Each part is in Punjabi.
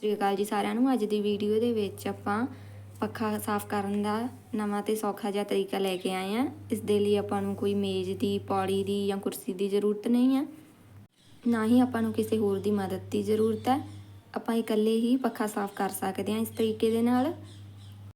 ਸ੍ਰੀ ਅਕਾਲ ਜੀ ਸਾਰਿਆਂ ਨੂੰ। ਅੱਜ ਦੀ ਵੀਡੀਓ ਦੇ ਵਿੱਚ ਆਪਾਂ ਪੱਖਾ ਸਾਫ਼ ਕਰਨ ਦਾ ਨਵਾਂ ਤੇ ਸੌਖਾ ਜਿਹਾ ਤਰੀਕਾ ਲੈ ਕੇ ਆਏ ਆ ਇਸ ਦੇ ਲਈ ਆਪਾਂ ਨੂੰ ਕੋਈ ਮੇਜ਼ ਦੀ, ਪੌੜੀ ਦੀ ਜਾਂ ਕੁਰਸੀ ਦੀ ਜ਼ਰੂਰਤ ਨਹੀਂ ਹੈ। ਨਾ ਹੀ ਆਪਾਂ ਨੂੰ ਕਿਸੇ ਹੋਰ ਦੀ ਮਦਦ ਦੀ ਜ਼ਰੂਰਤ ਹੈ। ਆਪਾਂ ਇਕੱਲੇ ਹੀ ਪੱਖਾ ਸਾਫ਼ ਕਰ ਸਕਦੇ ਹਾਂ ਇਸ ਤਰੀਕੇ ਦੇ ਨਾਲ।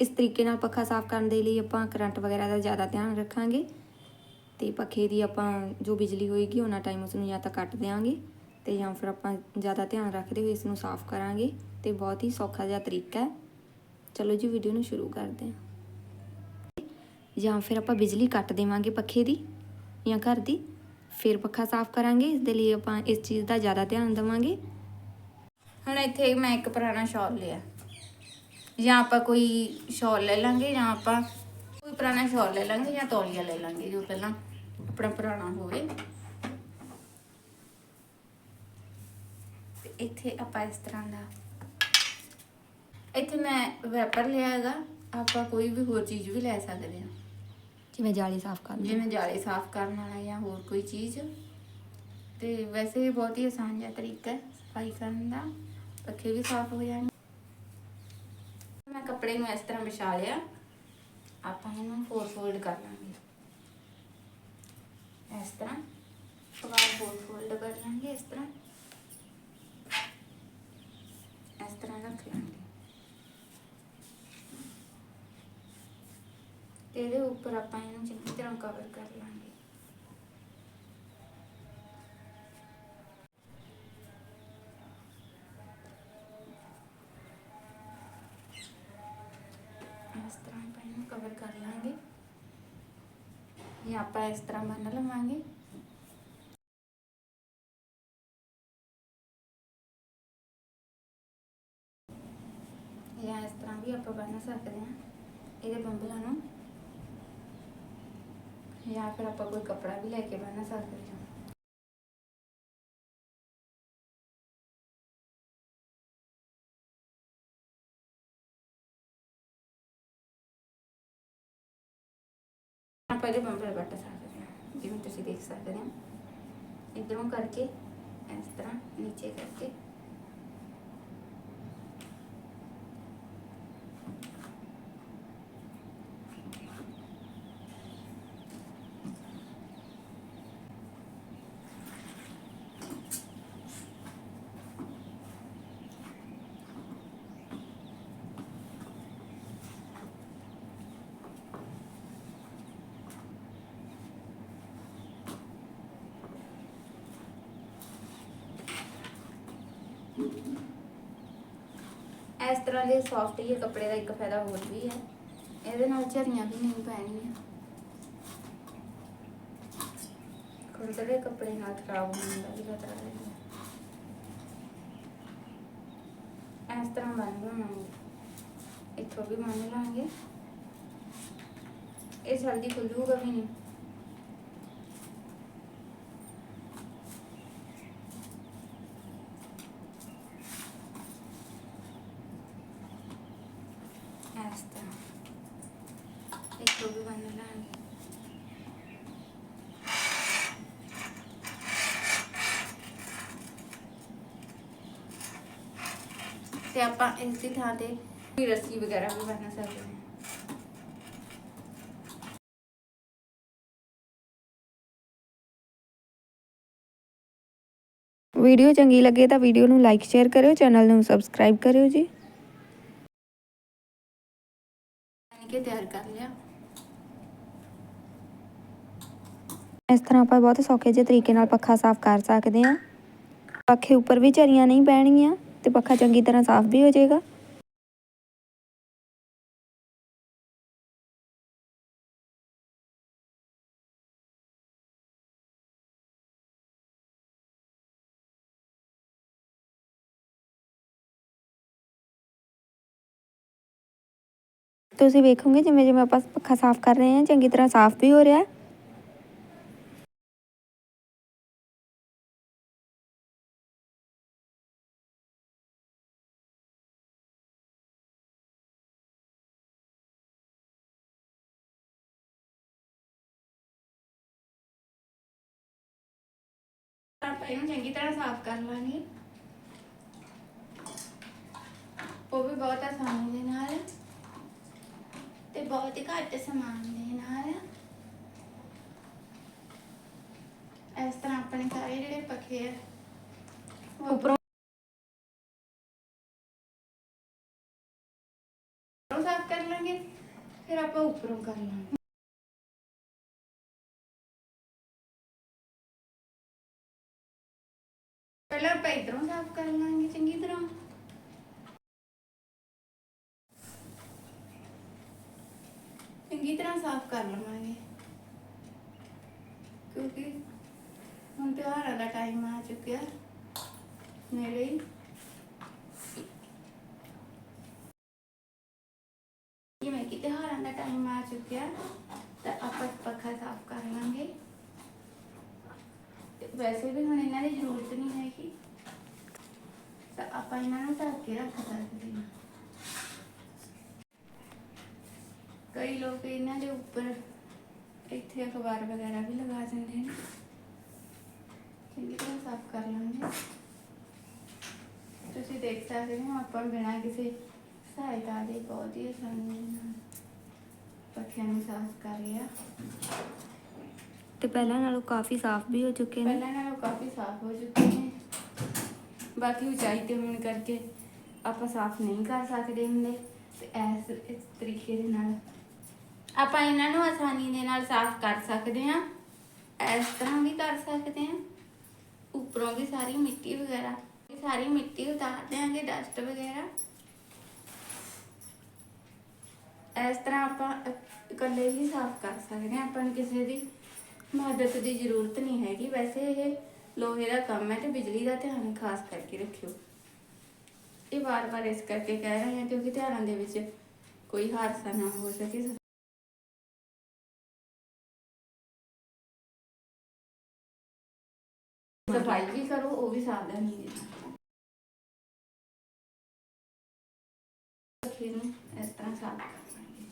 ਇਸ ਤਰੀਕੇ ਨਾਲ ਪੱਖਾ ਸਾਫ਼ ਕਰਨ ਦੇ ਲਈ ਆਪਾਂ ਕਰੰਟ ਵਗੈਰਾ ਦਾ ਜ਼ਿਆਦਾ ਧਿਆਨ ਰੱਖਾਂਗੇ ਤੇ ਪੱਖੇ ਦੀ ਆਪਾਂ ਜੋ ਬਿਜਲੀ ਹੋਏਗੀ, ਉਹਨਾਂ ਟਾਈਮ ਉਸ ਨੂੰ ਜਾਂ ਤਾਂ ਕੱਟ ਦੇਵਾਂਗੇ ਤੇ ਜਾਂ ਫਿਰ ਆਪਾਂ ਜ਼ਿਆਦਾ ਧਿਆਨ ਰੱਖਦੇ ਹੋਏ ਇਸ ਨੂੰ ਸਾਫ਼ ਕਰਾਂਗੇ ਤੇ ਬਹੁਤ ਹੀ ਸੌਖਾ ਜਿਹਾ ਤਰੀਕਾ ਹੈ। ਚਲੋ ਜੀ ਵੀਡੀਓ ਨੂੰ ਸ਼ੁਰੂ ਕਰਦੇ ਹਾਂ। ਜਾਂ ਫਿਰ ਆਪਾਂ ਬਿਜਲੀ ਕੱਟ ਦੇਵਾਂਗੇ ਪੱਖੇ ਦੀ ਜਾਂ ਘਰ ਦੀ, ਫਿਰ ਪੱਖਾ ਸਾਫ਼ ਕਰਾਂਗੇ ਇਸ ਦੇ ਲਈ ਆਪਾਂ ਇਸ ਚੀਜ਼ ਦਾ ਜ਼ਿਆਦਾ ਧਿਆਨ ਦੇਵਾਂਗੇ। ਹੁਣ ਇੱਥੇ ਮੈਂ ਇੱਕ ਪੁਰਾਣਾ ਸ਼ਾਲ ਲਿਆ। ਜਾਂ ਆਪਾਂ ਕੋਈ ਸ਼ਾਲ ਲੈ ਲਾਂਗੇ ਜਾਂ ਆਪਾਂ ਕੋਈ ਪੁਰਾਣਾ ਸ਼ਾਲ ਲੈ ਲਾਂਗੇ ਜਾਂ ਤੌਲੀਆ ਲੈ ਲਾਂਗੇ, ਜੋ ਪਹਿਲਾਂ ਆਪਣਾ ਪੁਰਾਣਾ ਹੋਵੇ। ਇੱਥੇ ਆਪਾਂ ਇਸ ਤਰ੍ਹਾਂ ਦਾ। ਇੱਥੇ ਮੈਂ ਵੈਪਰ ਲਿਆ ਹੈਗਾ ਆਪਾਂ ਕੋਈ ਵੀ ਹੋਰ ਚੀਜ਼ ਵੀ ਲੈ ਸਕਦੇ ਹਾਂ। ਜਿਵੇਂ ਜਾਲੀ ਸਾਫ਼ ਕਰਨੀ। ਜਿਵੇਂ ਜਾਲੇ ਸਾਫ਼ ਕਰਨ ਵਾਲਾ ਜਾਂ ਹੋਰ ਕੋਈ ਚੀਜ਼। ਤੇ ਵੈਸੇ ਇਹ ਬਹੁਤ ਹੀ ਆਸਾਨ ਜਿਹਾ ਤਰੀਕਾ ਹੈ ਸਫ਼ਾਈ ਕਰਨ ਦਾ ਪੱਖੇ ਵੀ ਸਾਫ਼ ਹੋ ਜਾਣਗੇ। ਮੈਂ ਕੱਪੜੇ ਨੂੰ ਇਸ ਤਰ੍ਹਾਂ ਵਿਛਾ ਲਿਆ ਆਪਾਂ ਇਹਨੂੰ ਫੋਰ ਫੋਲਡ ਕਰ ਲਾਂਗੇ। ਇਸ ਤਰ੍ਹਾਂ ਸਵਾਰ ਫੋਰ ਫੋਲਡ ਕਰ ਲਾਂਗੇ ਇਸ ਤਰ੍ਹਾਂ ਇਸ ਤਰ੍ਹਾਂ ਰੱਖ ਲਾਂਗੇ ਤੇ ਇਹਦੇ ਉੱਪਰ ਆਪਾਂ ਇਹਨੂੰ ਚੰਗੀ ਤਰ੍ਹਾਂ ਕਵਰ ਕਰ ਲਾਂਗੇ। ਇਸ ਤਰ੍ਹਾਂ ਆਪਾਂ ਇਹਨੂੰ ਕਵਰ ਕਰ ਲਾਂਗੇ। ਇਹ ਆਪਾਂ ਇਸ ਤਰ੍ਹਾਂ ਬੰਨ ਲਵਾਂਗੇ। ਜਾਂ ਇਸ ਤਰ੍ਹਾਂ ਵੀ ਆਪਾਂ ਬੰਨ ਸਕਦੇ ਹਾਂ। ਇਹਦੇ ਬੰਬਲਾਂ ਨੂੰ ਜਾਂ ਫਿਰ ਆਪਾਂ ਕੋਈ ਕੱਪੜਾ ਵੀ ਲੈ ਕੇ ਬੰਨ ਸਕਦੇ ਹਾਂ ਆਪਾਂ ਇਹਦੇ ਬੰਬਲ ਕੱਟ ਸਕਦੇ ਹਾਂ ਜਿਵੇਂ ਤੁਸੀਂ ਦੇਖ ਸਕਦੇ ਹੋ ਇਧਰੋਂ ਕਰਕੇ ਇਸ ਤਰ੍ਹਾਂ ਨੀਚੇ ਇਸ ਤਰ੍ਹਾਂ ਦੇ ਸੌਫਟ ਜਿਹੇ ਕੱਪੜੇ ਦਾ ਇੱਕ ਫਾਇਦਾ ਹੋਰ ਵੀ ਹੈ। ਇਹਦੇ ਨਾਲ ਝਰੀਆਂ ਵੀ ਨਹੀਂ ਪੈਣੀਆਂ। ਖੁਰਦਰੇ ਕੱਪੜੇ ਨਾਲ ਖਰਾਬ ਹੋਣ ਦਾ ਵੀ ਖਤਰਾ ਰਹਿੰਦਾ। ਇਸ ਤਰ੍ਹਾਂ ਬੰਨ ਲਵਾਂਗੇ ਇੱਥੋਂ ਵੀ ਬੰਨ ਲਾਂਗੇ। ਇਹ ਜਲਦੀ ਖੁੱਲੂਗਾ ਵੀ ਨਹੀਂ ਇਸ ਤਰ੍ਹਾਂ ਇੱਥੋਂ ਵੀ ਬੰਨ ਲਾਂਗੇ ਤੇ ਆਪਾਂ ਇਸ ਦੀ ਥਾਂ ਤੇ ਕੋਈ ਰੱਸੀ ਵਗੈਰਾ ਵੀ ਬੰਨ ਸਕਦੇ ਹਾਂ। ਵੀਡੀਓ ਚੰਗੀ ਲੱਗੇ ਤਾਂ ਵੀਡੀਓ ਨੂੰ ਲਾਈਕ ਸ਼ੇਅਰ ਕਰਿਓ ਚੈਨਲ ਨੂੰ ਸਬਸਕ੍ਰਾਈਬ ਕਰਿਓ ਜੀ। ਕੇ ਤਿਆਰ ਕਰ ਲਿਆ। ਇਸ ਤਰ੍ਹਾਂ ਆਪਾਂ ਬਹੁਤ ਸੌਖੇ ਜਿਹੇ ਤਰੀਕੇ ਨਾਲ ਪੱਖਾ ਸਾਫ਼ ਕਰ ਸਕਦੇ ਹਾਂ। ਪੱਖੇ ਉੱਪਰ ਵੀ ਝਰੀਆਂ ਨਹੀਂ ਪੈਣਗੀਆਂ ਤੇ ਪੱਖਾ ਚੰਗੀ ਤਰ੍ਹਾਂ ਸਾਫ਼ ਵੀ ਹੋ ਜਾਏਗਾ। ਤੁਸੀਂ ਵੇਖੋਗੇ ਜਿਵੇਂ ਜਿਵੇਂ ਆਪਾਂ ਪੱਖਾ ਸਾਫ਼ ਕਰ ਰਹੇ ਹਾਂ, ਚੰਗੀ ਤਰ੍ਹਾਂ ਸਾਫ਼ ਵੀ ਹੋ ਰਿਹਾ। ਹੈ ਚੰਗੀ ਤਰ੍ਹਾਂ ਸਾਫ਼ ਕਰ ਲਾਂਗੇ। ਉਹ ਵੀ ਬਹੁਤ ਆਸਾਨੀ ਦੇ ਨਾਲ। ਤੇ ਬਹੁਤ ਹੀ ਘੱਟ ਸਮਾਨ ਦੇ ਨਾਲ। ਇਸ ਤਰ੍ਹਾਂ ਆਪਣੇ ਸਾਰੇ ਜਿਹੜੇ ਪੱਖੇ ਆ ਉੱਪਰੋਂ ਸਾਫ਼ ਕਰ ਲਾਂਗੇ ਫਿਰ ਆਪਾਂ ਉੱਪਰੋਂ ਕਰ ਲਾਂਗੇ। ਪਹਿਲਾਂ ਆਪਾਂ ਇਧਰੋਂ ਸਾਫ਼ ਕਰ ਲਾਂਗੇ, ਚੰਗੀ ਤਰ੍ਹਾਂ। ਚੰਗੀ ਤਰ੍ਹਾਂ ਸਾਫ਼ ਕਰ ਲਵਾਂਗੇ। ਕਿਉਂਕਿ ਹੁਣ ਤਿਉਹਾਰਾਂ ਦਾ ਟਾਈਮ ਆ ਚੁੱਕਿਆ। ਨੇੜੇ ਹੀ ਜਿਵੇਂ ਕਿ ਤਿਉਹਾਰਾਂ ਦਾ ਟਾਈਮ ਆ ਚੁੱਕਿਆ, ਤਾਂ ਆਪਾਂ ਪੱਖਾ ਸਾਫ਼ ਕਰ ਲਾਂਗੇ। ਤੇ ਵੈਸੇ ਵੀ ਹੁਣ ਇਹਨਾਂ ਦੀ ਜ਼ਰੂਰਤ ਨਹੀਂ ਹੈਗੀ। ਇਹਨਾਂ ਨੂੰ ਢੱਕ ਕੇ ਰੱਖ ਸਕਦੇ ਹਾਂ। ਕਈ ਲੋਕ ਇਹਨਾਂ ਦੇ ਉੱਪਰ ਇੱਥੇ ਅਖਬਾਰ ਵਗੈਰਾ ਵੀ ਲਗਾ ਦਿੰਦੇ ਨੇ। ਚੰਗੀ ਤਰ੍ਹਾਂ ਸਾਫ਼ ਕਰ ਲਾਂਗੇ। ਤੁਸੀਂ ਦੇਖ ਸਕਦੇ ਹੋ ਆਪਾਂ ਬਿਨਾਂ ਕਿਸੇ ਸਹਾਇਤਾ ਦੇ ਬਹੁਤ ਹੀ ਆਸਾਨੀ ਨਾਲ ਪੱਖਿਆਂ ਨੂੰ ਸਾਫ਼ ਕਰ ਲਿਆ। ਤੇ ਪਹਿਲਾਂ ਨਾਲੋਂ ਕਾਫੀ ਸਾਫ਼ ਵੀ ਹੋ ਚੁੱਕੇ ਨੇ। ਪਹਿਲਾਂ ਨਾਲੋਂ ਕਾਫੀ ਸਾਫ਼ ਹੋ ਚੁੱਕੇ ਨੇ। ਬਾਕੀ ਉਚਾਈ ਤੇ ਹੋਣ ਕਰਕੇ ਆਪਾਂ ਸਾਫ਼ ਨਹੀਂ ਕਰ ਸਕਦੇ ਹੁੰਦੇ ਤੇ ਇਸ ਇਸ ਤਰੀਕੇ ਦੇ ਨਾਲ ਆਪਾਂ ਇਹਨਾਂ ਨੂੰ ਆਸਾਨੀ ਦੇ ਨਾਲ ਸਾਫ਼ ਕਰ ਸਕਦੇ ਹਾਂ, ਇਸ ਤਰ੍ਹਾਂ ਵੀ ਕਰ ਸਕਦੇ ਹਾਂ। ਉੱਪਰੋਂ ਵੀ ਸਾਰੀ ਮਿੱਟੀ ਵਗੈਰਾ ਸਾਰੀ ਮਿੱਟੀ ਉਤਾਰ ਦਿਆਂਗੇ ਡਸਟ ਵਗੈਰਾ। ਇਸ ਤਰ੍ਹਾਂ ਆਪਾਂ ਇਕੱਲੇ ਹੀ ਸਾਫ਼ ਕਰ ਸਕਦੇ ਹਾਂ, ਆਪਾਂ ਨੂੰ ਕਿਸੇ ਦੀ ਮਦਦ ਦੀ ਜ਼ਰੂਰਤ ਨਹੀਂ ਹੈਗੀ। ਵੈਸੇ ਇਹ ਲੋਹੇ ਦਾ ਕੰਮ ਹੈ ਤੇ ਬਿਜਲੀ ਦਾ ਧਿਆਨ ਖਾਸ ਕਰਕੇ ਰੱਖਿਓ। ਇਹ ਵਾਰ-ਵਾਰ ਇਸ ਕਰਕੇ ਕਹਿ ਰਹੇ ਹਾਂ ਕਿਉਂਕਿ ਧਿਆਨਾਂ ਦੇ ਵਿੱਚ ਕੋਈ ਹਾਦਸਾ ਨਾ ਹੋ ਸਕੇ। ਸਫ਼ਾਈ ਵੀ ਕਰੋ, ਉਹ ਵੀ ਸਾਵਧਾਨੀ ਦੇ ਨਾਲ ਫਿਰ ਇਸ ਤਰ੍ਹਾਂ ਸਾਫ਼ ਕਰ ਲਾਂਗੇ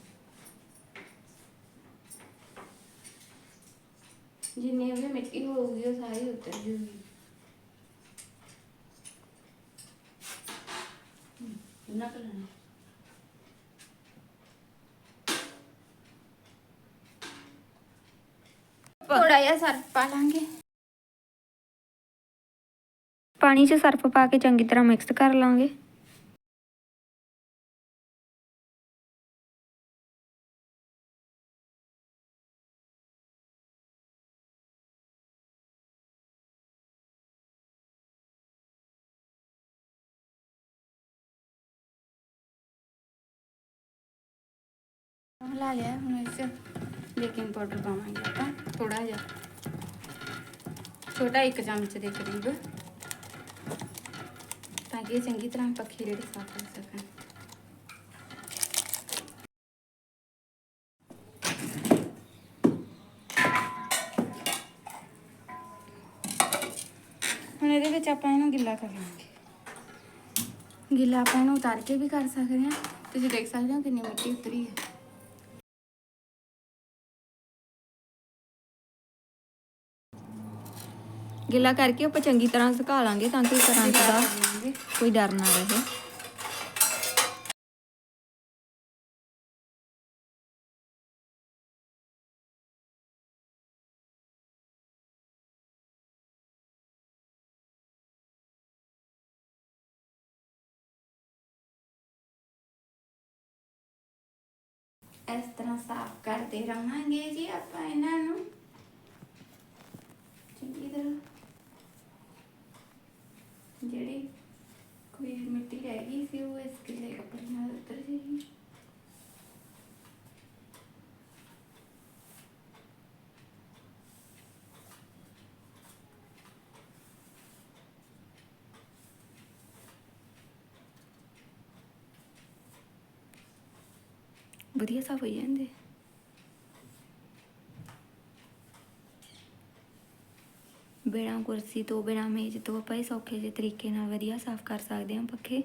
ਜਿੰਨੀ ਵੀ ਮਿੱਟੀ ਹੋਊਗੀ ਉਹ ਸਾਰੀ ਉਤਰ ਜੂਗੀ ਨਾ ਕਰਨਾ ਥੋੜਾ ਜਿਹਾ ਸਰਫ ਪਾ ਲਾਂਗੇ ਪਾਣੀ 'ਚ ਸਰਫ ਪਾ ਕੇ ਚੰਗੀ ਤਰ੍ਹਾਂ ਮਿਕਸ ਕਰ ਲਾਂਗੇ ਹਿਲਾ ਲਿਆ ਹੁਣ ਇਸ ਬੇਕਿੰਗ ਪਾਊਡਰ ਪਾਵਾਂਗੇ ਆਪਾਂ ਥੋੜਾ ਜਿਹਾ ਛੋਟਾ ਇੱਕ ਚਮਚ ਦੇ ਕਰੀਬ ਤਾਂ ਕਿ ਇਹ ਚੰਗੀ ਤਰ੍ਹਾਂ ਪੱਖੀ ਜਿਹੜੇ ਸਾਫ਼ ਹੋ ਸਕਣ ਹੁਣ ਇਹਦੇ ਵਿੱਚ ਆਪਾਂ ਇਹਨੂੰ ਗਿੱਲਾ ਕਰ ਲਾਂਗੇ ਗਿੱਲਾ ਆਪਾਂ ਇਹਨੂੰ ਉਤਾਰ ਕੇ ਵੀ ਕਰ ਸਕਦੇ ਹਾਂ ਤੁਸੀਂ ਦੇਖ ਸਕਦੇ ਹੋ ਕਿੰਨੀ ਮਿੱਟੀ ਉਤਰੀ ਹੈ ਗਿੱਲਾ ਕਰਕੇ ਆਪਾਂ ਚੰਗੀ ਤਰ੍ਹਾਂ ਸੁਕਾ ਲਾਂਗੇ ਤਾਂ ਕਿ ਕਰੰਟ ਦਾ ਕੋਈ ਡਰ ਨਾ ਰਹੇ। ਇਸ ਤਰ੍ਹਾਂ ਸਾਫ਼ ਕਰਦੇ ਰਹਾਂਗੇ ਜੀ ਆਪਾਂ ਇਹਨਾਂ ਨੂੰ। ਚੰਗੀ ਤਰ੍ਹਾਂ। ਜਿਹੜੀ ਕੋਈ ਮਿੱਟੀ ਰਹਿ ਗਈ ਸੀ, ਉਹ ਇਸ ਗਿੱਲੇ ਕੱਪੜੇ ਨਾਲ ਉਤਰ ਜਾਏਗੀ ਵਧੀਆ ਸਾਫ਼ ਹੋ ਜਾਂਦੇ। ਬਿਨਾਂ ਕੁਰਸੀ ਤੋਂ, ਬਿਨਾਂ ਮੇਜ਼ ਤੋਂ ਆਪਾਂ ਇਹ ਸੌਖੇ ਜਿਹੇ ਤਰੀਕੇ ਨਾਲ ਵਧੀਆ ਸਾਫ਼ ਕਰ ਸਕਦੇ ਹਾਂ ਪੱਖੇ।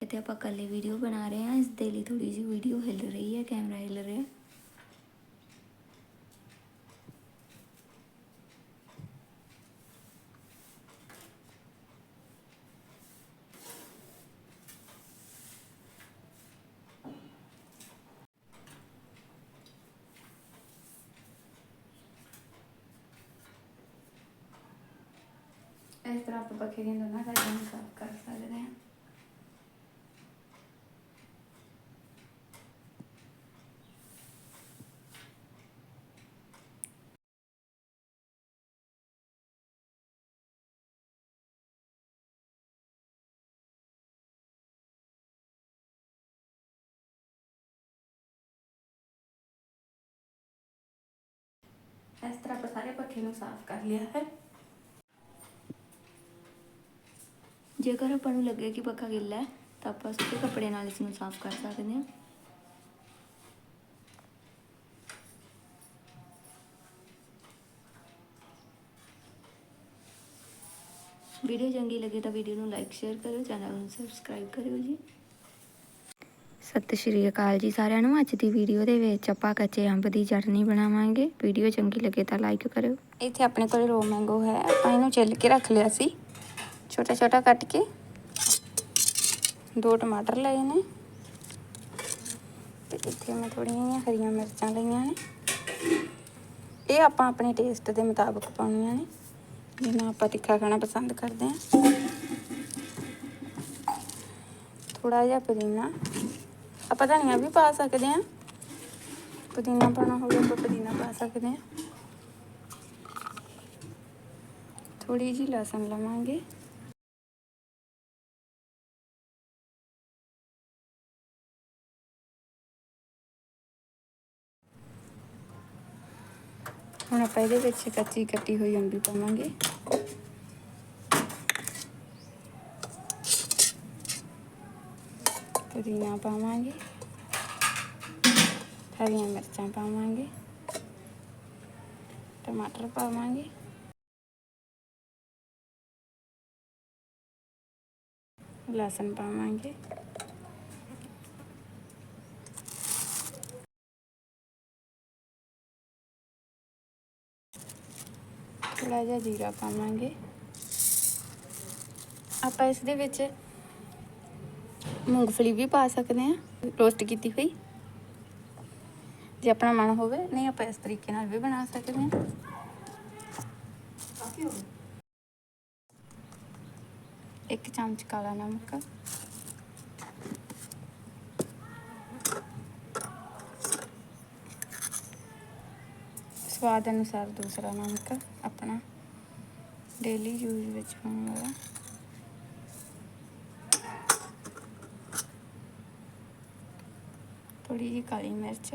ਤੇ ਆਪਾਂ ਕੱਲੇ ਵੀਡੀਓ ਬਣਾ ਰਹੇ ਹਾਂ, ਇਸ ਦੇ ਲਈ ਥੋੜੀ ਜਿਹੀ ਵੀਡੀਓ ਹਿੱਲ ਰਹੀ ਹੈ ਕੈਮਰਾ ਹਿੱਲ ਰਿਹਾ। ਤਰ੍ਹਾਂ ਆਪਾਂ ਪੱਖੇ ਦੀਆਂ ਦੋਨਾਂ ਸਾਈਡਾਂ ਨੂੰ ਸਾਫ਼ ਕਰ ਸਕਦੇ ਹਾਂ ਇਸ ਤਰ੍ਹਾਂ ਆਪਾਂ ਸਾਰੇ ਪੱਖੇ ਨੂੰ ਸਾਫ਼ ਕਰ ਲਿਆ ਹੈ ਜੇਕਰ ਆਪਾਂ ਨੂੰ ਲੱਗੇ ਕਿ ਪੱਖਾ ਗਿੱਲਾ ਹੈ ਤਾਂ ਆਪਾਂ ਸੁੱਕੇ ਕੱਪੜੇ ਨਾਲ ਇਸ ਨੂੰ ਸਾਫ਼ ਕਰ ਸਕਦੇ ਹਾਂ। ਵੀਡੀਓ ਚੰਗੀ ਲੱਗੇ ਤਾਂ ਵੀਡੀਓ ਨੂੰ ਲਾਈਕ ਸ਼ੇਅਰ ਕਰਿਓ ਚੈਨਲ ਨੂੰ ਸਬਸਕ੍ਰਾਈਬ ਕਰਿਓ ਜੀ। ਸਤਿ ਸ਼੍ਰੀ ਅਕਾਲ ਜੀ ਸਾਰਿਆਂ ਨੂੰ। ਅੱਜ ਦੀ ਵੀਡੀਓ ਦੇ ਵਿੱਚ ਆਪਾਂ ਕੱਚੇ ਅੰਬ ਦੀ ਚਟਨੀ ਬਣਾਵਾਂਗੇ। ਵੀਡੀਓ ਚੰਗੀ ਲੱਗੇ ਤਾਂ ਲਾਈਕ ਕਰਿਓ। ਇੱਥੇ ਆਪਣੇ ਕੋਲ ਰੋ ਮੈਂਗੋ ਹੈ। ਆਪਾਂ ਇਹਨੂੰ ਛਿੱਲ ਕੇ ਰੱਖ ਲਿਆ ਸੀ। ਛੋਟਾ ਛੋਟਾ ਕੱਟ ਕੇ ਦੋ ਟਮਾਟਰ ਲਏ ਨੇ। ਤੇ ਇੱਥੇ ਮੈਂ ਥੋੜੀਆਂ ਜਿਹੀਆਂ ਹਰੀਆਂ ਮਿਰਚਾਂ ਲਈਆਂ ਨੇ। ਇਹ ਆਪਾਂ ਆਪਣੇ ਟੇਸਟ ਦੇ ਮੁਤਾਬਕ ਪਾਉਣੀਆਂ ਨੇ, ਜਿੰਨਾ ਆਪਾਂ ਤਿੱਖਾ ਖਾਣਾ ਪਸੰਦ ਕਰਦੇ ਹਾਂ। ਥੋੜਾ ਜਿਹਾ ਪੁਦੀਨਾ, ਆਪਾਂ ਧਨੀਆ ਵੀ ਪਾ ਸਕਦੇ ਹਾਂ। ਪੁਦੀਨਾ ਪਾਉਣਾ ਹੋਵੇ ਆਪਾਂ ਪੁਦੀਨਾ ਪਾ ਸਕਦੇ ਹਾਂ। ਥੋੜੀ ਜਿਹੀ ਲਸਣ ਲਵਾਂਗੇ। ਆਪਾਂ ਇਹਦੇ ਵਿੱਚ ਕੱਚੀ ਕੱਟੀ ਹੋਈ ਅੰਬੀ ਪਾਵਾਂਗੇ। ਪੁਦੀਨਾ ਪਾਵਾਂਗੇ। ਹਰੀਆਂ ਮਿਰਚਾਂ ਪਾਵਾਂਗੇ। ਟਮਾਟਰ ਪਾਵਾਂਗੇ। ਲਸਣ ਪਾਵਾਂਗੇ। ਥੋੜਾ ਜਿਹਾ ਜੀਰਾ ਪਾਵਾਂਗੇ। ਆਪਾਂ ਇਸ ਦੇ ਵਿੱਚ ਮੂੰਗਫਲੀ ਵੀ ਪਾ ਸਕਦੇ ਹਾਂ। ਰੋਸਟ ਕੀਤੀ ਹੋਈ। ਜੇ ਆਪਣਾ ਮਨ ਹੋਵੇ, ਨਹੀਂ ਆਪਾਂ ਇਸ ਤਰੀਕੇ ਨਾਲ ਵੀ ਬਣਾ ਸਕਦੇ ਹਾਂ। ਇੱਕ ਚਮਚ ਕਾਲਾ ਨਮਕ। ਸਵਾਦ ਅਨੁਸਾਰ ਦੂਸਰਾ ਨਮਕ ਆਪਣਾ ਡੇਲੀ ਯੂਜ਼ ਵਿੱਚ ਪਾਉਣ ਵਾਲਾ ਥੋੜੀ ਜਿਹੀ ਕਾਲੀ ਮਿਰਚ।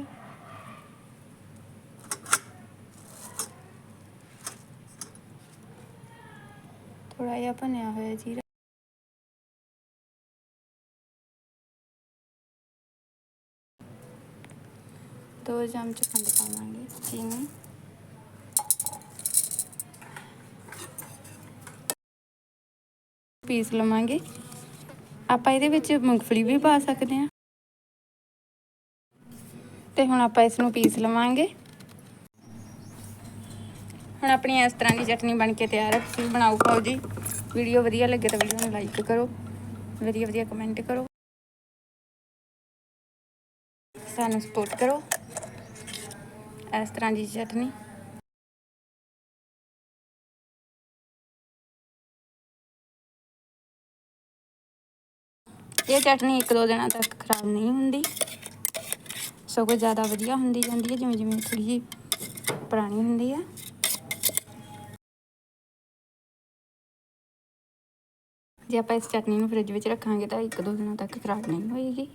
ਥੋੜਾ ਜਿਹਾ ਭੁੰਨਿਆ ਹੋਇਆ ਜੀਰਾ। ਦੋ ਚਮਚ ਖੰਡ ਪਾਵਾਂਗੇ। ਪੀਸ ਲਵਾਂਗੇ। ਆਪਾਂ ਇਹਦੇ ਵਿੱਚ ਮੂੰਗਫਲੀ ਵੀ ਪਾ ਸਕਦੇ ਹਾਂ। ਤੇ ਹੁਣ ਆਪਾਂ ਇਸ ਨੂੰ ਪੀਸ ਲਵਾਂਗੇ। ਹੁਣ ਆਪਣੀ ਇਸ ਤਰ੍ਹਾਂ ਦੀ ਚਟਨੀ ਬਣ ਕੇ ਤਿਆਰ ਹੈ ਤੁਸੀਂ ਬਣਾਓ, ਖਾਓ ਜੀ। ਵੀਡੀਓ ਵਧੀਆ ਲੱਗੇ ਤਾਂ ਵੀਡੀਓ ਨੂੰ ਲਾਈਕ ਕਰੋ। ਵਧੀਆ ਵਧੀਆ ਕਮੈਂਟ ਕਰੋ। ਸਾਨੂੰ ਸਪੋਰਟ ਕਰੋ। ਇਸ ਤਰ੍ਹਾਂ ਦੀ ਚਟਨੀ। ਇਹ ਚਟਨੀ ਇੱਕ ਦੋ ਦਿਨਾਂ ਤੱਕ ਖਰਾਬ ਨਹੀਂ ਹੁੰਦੀ। ਸਗੋਂ ਜ਼ਿਆਦਾ ਵਧੀਆ ਹੁੰਦੀ ਜਾਂਦੀ ਹੈ, ਜਿਵੇਂ ਜਿਵੇਂ ਥੋੜੀ ਜਿਹੀ ਪੁਰਾਣੀ ਹੁੰਦੀ ਹੈ। ਜੇ ਆਪਾਂ ਇਸ ਚਟਨੀ ਨੂੰ ਫ੍ਰਿਜ ਵਿੱਚ ਰੱਖਾਂਗੇ ਤਾਂ ਇੱਕ ਦੋ ਦਿਨਾਂ ਤੱਕ ਖਰਾਬ ਨਹੀਂ ਹੋਏਗੀ।